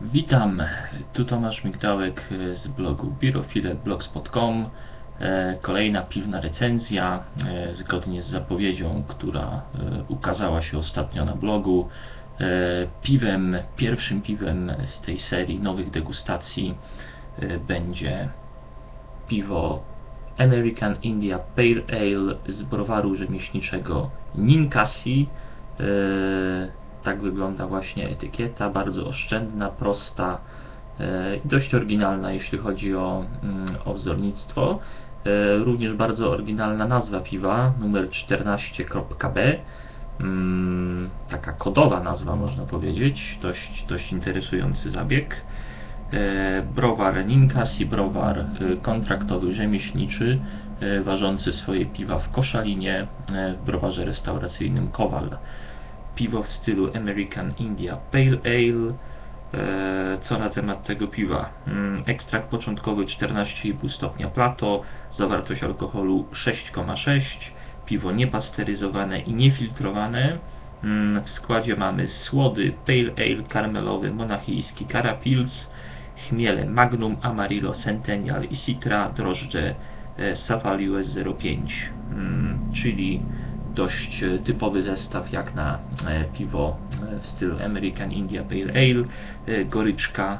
Witam, tu Tomasz Migdałek z blogu birofile.blogspot.com E, Kolejna piwna recenzja, e, zgodnie z zapowiedzią, która e, ukazała się ostatnio na blogu. Piwem, pierwszym piwem z tej serii nowych degustacji będzie piwo American India Pale Ale z browaru rzemieślniczego Ninkasi tak wygląda właśnie etykieta, bardzo oszczędna, prosta e, i dość oryginalna, jeśli chodzi o, mm, o wzornictwo. E, również bardzo oryginalna nazwa piwa, numer 14.b. Mm, taka kodowa nazwa, można powiedzieć. Dość, dość interesujący zabieg. E, browar Ninkas i browar kontraktowy rzemieślniczy, ważący swoje piwa w Koszalinie, w browarze restauracyjnym Kowal piwo w stylu American India Pale Ale. E, co na temat tego piwa? Mm, ekstrakt początkowy 14,5 stopnia Plato, zawartość alkoholu 6,6, piwo niepasteryzowane i niefiltrowane. Mm, w składzie mamy słody Pale Ale karmelowy monachijski Carapils, chmiele Magnum, Amarillo, Centennial i Citra, drożdże Savali US 05, mm, czyli dość e, typowy zestaw jak na e, piwo e, w stylu American India Pale Ale. Goryczka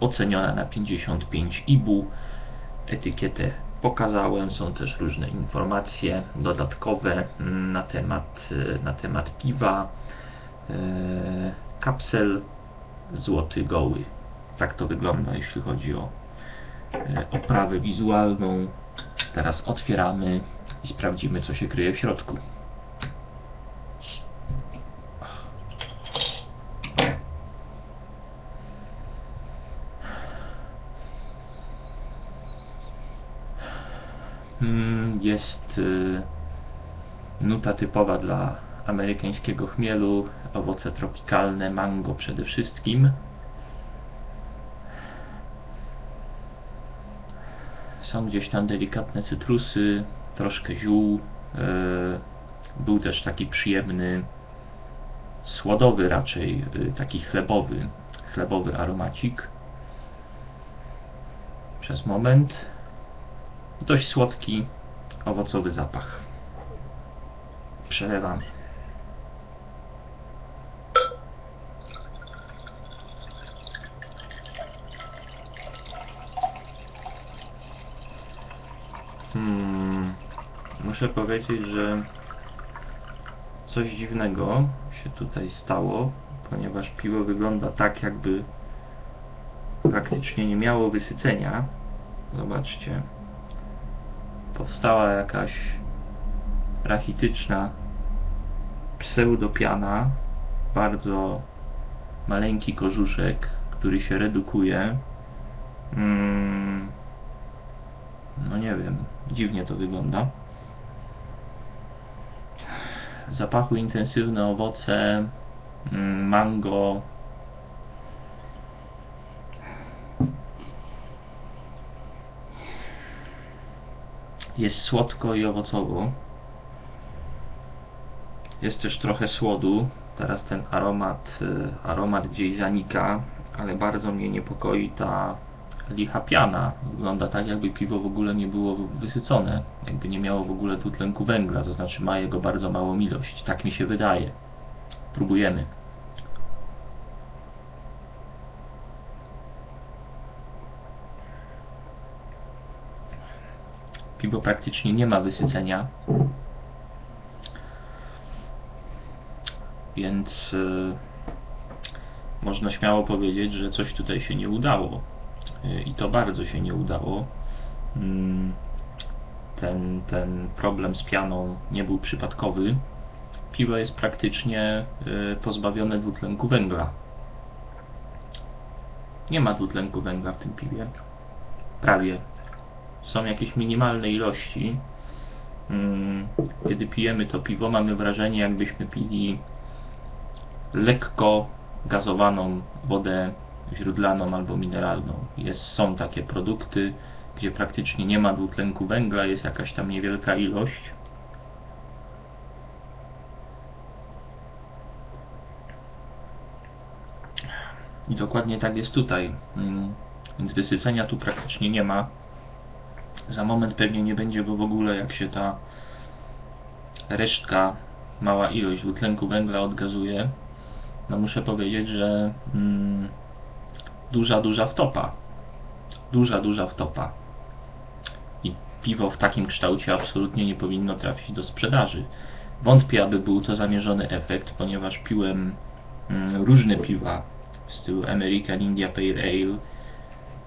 oceniona na 55 IBU. Etykietę pokazałem, są też różne informacje dodatkowe mm, na temat, na temat piwa. Kapsel złoty goły. Tak to wygląda, jeśli chodzi o oprawę wizualną. Teraz otwieramy sprawdzimy, co się kryje w środku. Hmm, jest y, nuta typowa dla amerykańskiego chmielu, owoce tropikalne, mango przede wszystkim. Są gdzieś tam delikatne cytrusy, troszkę ziół. E, był też taki przyjemny, słodowy raczej, e, taki chlebowy, chlebowy aromacik. Przez moment dość słodki, owocowy zapach. Przelewamy. Muszę powiedzieć, że coś dziwnego się tutaj stało, ponieważ piwo wygląda tak, jakby praktycznie nie miało wysycenia. Zobaczcie. Powstała jakaś rachityczna pseudopiana, bardzo maleńki korzuszek, który się redukuje. Mm, no nie wiem, dziwnie to wygląda zapachu intensywne owoce, mm, mango. Jest słodko i owocowo. Jest też trochę słodu. Teraz ten aromat, y, aromat gdzieś zanika, ale bardzo mnie niepokoi ta licha piana. Wygląda tak, jakby piwo w ogóle nie było wysycone, jakby nie miało w ogóle dwutlenku węgla, to znaczy ma jego bardzo małą ilość. Tak mi się wydaje. Próbujemy. Piwo praktycznie nie ma wysycenia. Więc yy, można śmiało powiedzieć, że coś tutaj się nie udało i to bardzo się nie udało. Mm, ten, ten problem z pianą nie był przypadkowy. Piwo jest praktycznie y, pozbawione dwutlenku węgla. Nie ma dwutlenku węgla w tym piwie. Prawie. Są jakieś minimalne ilości. Mm, kiedy pijemy to piwo, mamy wrażenie, jakbyśmy pili lekko gazowaną wodę źródlaną albo mineralną. Jest, są takie produkty, gdzie praktycznie nie ma dwutlenku węgla, jest jakaś tam niewielka ilość. I dokładnie tak jest tutaj. Mm, Więc wysycenia tu praktycznie nie ma. Za moment pewnie nie będzie go w ogóle, jak się ta resztka, mała ilość dwutlenku węgla odgazuje. No muszę powiedzieć, że mm, duża, duża wtopa. Duża, duża wtopa. I piwo w takim kształcie absolutnie nie powinno trafić do sprzedaży. Wątpię, aby był to zamierzony efekt, ponieważ piłem mm, różne piwa w stylu American India Pale Ale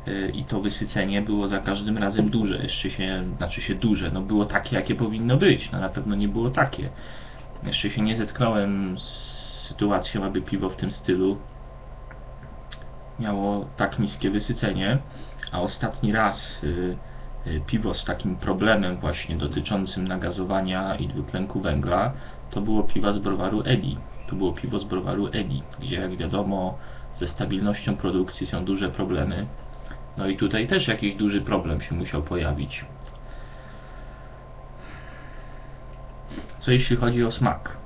y, i to wysycenie było za każdym razem duże, jeszcze się, znaczy się duże, no było takie, jakie powinno być, no na pewno nie było takie. Jeszcze się nie zetknąłem z sytuacją, aby piwo w tym stylu miało tak niskie wysycenie, a ostatni raz y, y, piwo z takim problemem właśnie dotyczącym nagazowania i dwutlenku węgla to było piwa z browaru Edi. To było piwo z browaru Edi, gdzie jak wiadomo ze stabilnością produkcji są duże problemy. No i tutaj też jakiś duży problem się musiał pojawić. Co jeśli chodzi o smak?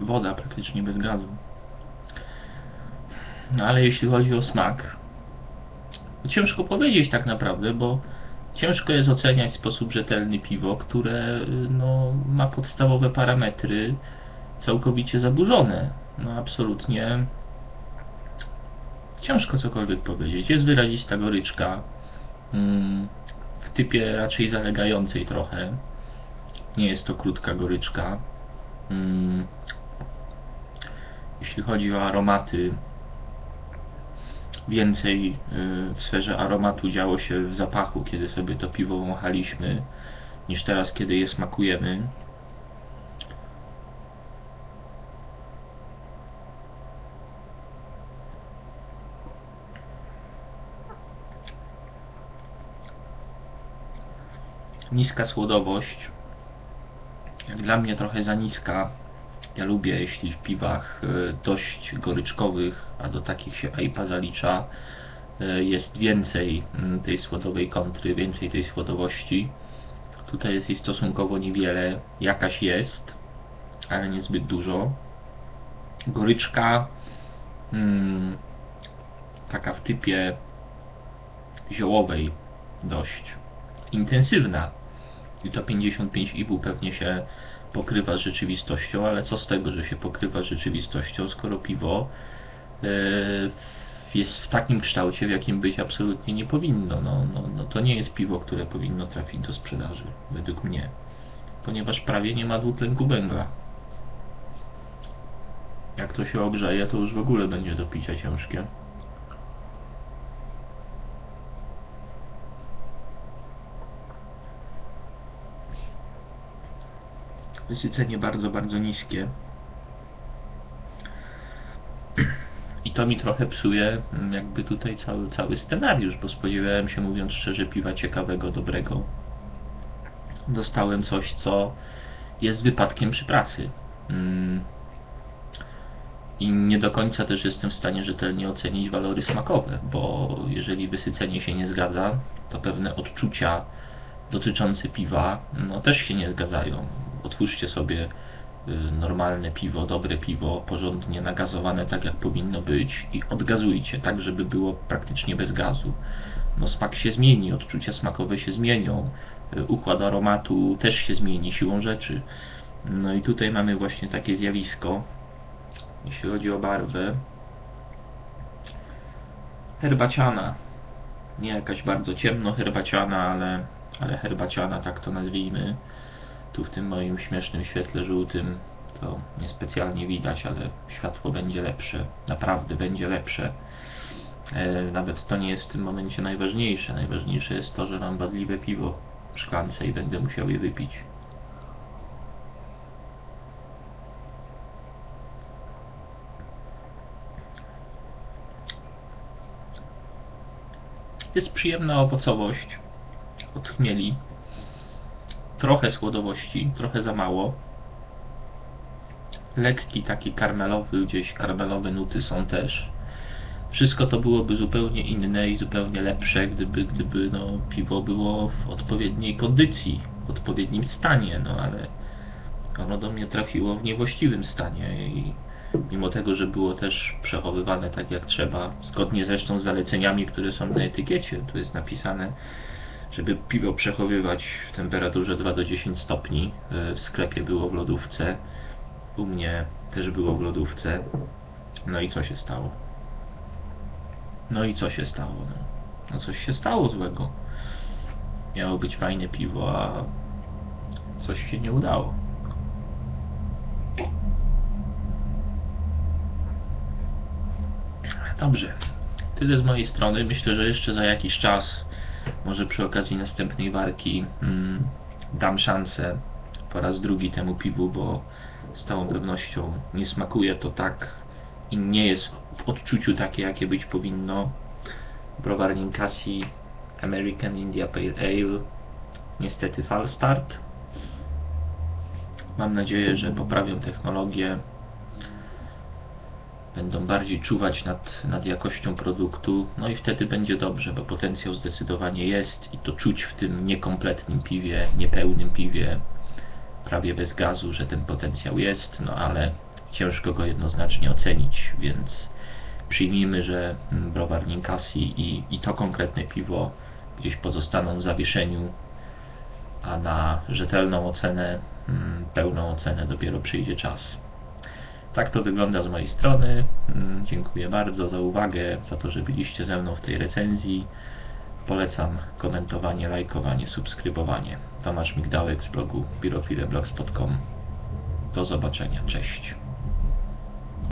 Woda praktycznie bez gazu. No ale jeśli chodzi o smak, ciężko powiedzieć tak naprawdę, bo ciężko jest oceniać w sposób rzetelny piwo, które no, ma podstawowe parametry całkowicie zaburzone. No absolutnie ciężko cokolwiek powiedzieć. Jest wyrazista goryczka mm, w typie raczej zalegającej trochę. Nie jest to krótka goryczka. Jeśli chodzi o aromaty, więcej y, w sferze aromatu działo się w zapachu, kiedy sobie to piwo wąchaliśmy, niż teraz, kiedy je smakujemy. Niska słodowość, jak dla mnie trochę za niska. Ja lubię, jeśli w piwach y, dość goryczkowych, a do takich się IPA zalicza, y, jest więcej mm, tej słodowej kontry, więcej tej słodowości. Tutaj jest jej stosunkowo niewiele, jakaś jest, ale niezbyt dużo. Goryczka mm, taka w typie ziołowej dość intensywna i to 55,5 pewnie się pokrywa z rzeczywistością, ale co z tego, że się pokrywa z rzeczywistością, skoro piwo e, jest w takim kształcie, w jakim być absolutnie nie powinno. No, no, no to nie jest piwo, które powinno trafić do sprzedaży, według mnie, ponieważ prawie nie ma dwutlenku węgla. Jak to się ogrzeje, to już w ogóle będzie do picia ciężkie. Wysycenie bardzo, bardzo niskie. I to mi trochę psuje mm, jakby tutaj cały, cały scenariusz, bo spodziewałem się, mówiąc szczerze, piwa ciekawego, dobrego. Dostałem coś, co jest wypadkiem przy pracy. Mm. I nie do końca też jestem w stanie rzetelnie ocenić walory smakowe, bo jeżeli wysycenie się nie zgadza, to pewne odczucia dotyczące piwa no, też się nie zgadzają otwórzcie sobie y, normalne piwo, dobre piwo, porządnie nagazowane tak jak powinno być i odgazujcie tak, żeby było praktycznie bez gazu. No smak się zmieni, odczucia smakowe się zmienią, y, układ aromatu też się zmieni siłą rzeczy. No i tutaj mamy właśnie takie zjawisko, jeśli chodzi o barwę. Herbaciana. Nie jakaś bardzo ciemno herbaciana, ale, ale herbaciana, tak to nazwijmy tu w tym moim śmiesznym świetle żółtym to niespecjalnie widać, ale światło będzie lepsze, naprawdę będzie lepsze. E, nawet to nie jest w tym momencie najważniejsze. Najważniejsze jest to, że mam wadliwe piwo w szklance i będę musiał je wypić. Jest przyjemna owocowość od chmieli, trochę słodowości, trochę za mało. Lekki taki karmelowy, gdzieś karmelowe nuty są też. Wszystko to byłoby zupełnie inne i zupełnie lepsze, gdyby, gdyby no, piwo było w odpowiedniej kondycji. odpowiednim stanie, no ale ono do mnie trafiło w niewłaściwym stanie i mimo tego, że było też przechowywane tak jak trzeba, zgodnie zresztą z zaleceniami, które są na etykiecie, tu jest napisane, żeby piwo przechowywać w temperaturze 2 do 10 stopni. Y, W sklepie było w lodówce, u mnie też było w lodówce. No i co się stało? No i co się stało? No, no coś się stało złego. Miało być fajne piwo, a coś się nie udało. Dobrze. Tyle z mojej strony. Myślę, że jeszcze za jakiś czas, może przy okazji następnej walki, mm, dam szansę po raz drugi temu piwu, bo z całą pewnością nie smakuje to tak i nie jest w odczuciu takie, jakie być powinno. Browar Ninkasi American India Pale Ale niestety fal start. Mam nadzieję, że poprawią technologię, będą bardziej czuwać nad, nad jakością produktu, no i wtedy będzie dobrze, bo potencjał zdecydowanie jest i to czuć w tym niekompletnym piwie, niepełnym piwie, prawie bez gazu, że ten potencjał jest, no ale ciężko go jednoznacznie ocenić, więc przyjmijmy, że mm, browar Ninkasi i, i to konkretne piwo gdzieś pozostaną w zawieszeniu, a na rzetelną ocenę, mm, pełną ocenę dopiero przyjdzie czas. Tak to wygląda z mojej strony. Mm, Dziękuję bardzo za uwagę, za to, że byliście ze mną w tej recenzji. Polecam komentowanie, lajkowanie, subskrybowanie. Tomasz Migdałek z blogu birofileblogs.com. Do zobaczenia. Cześć.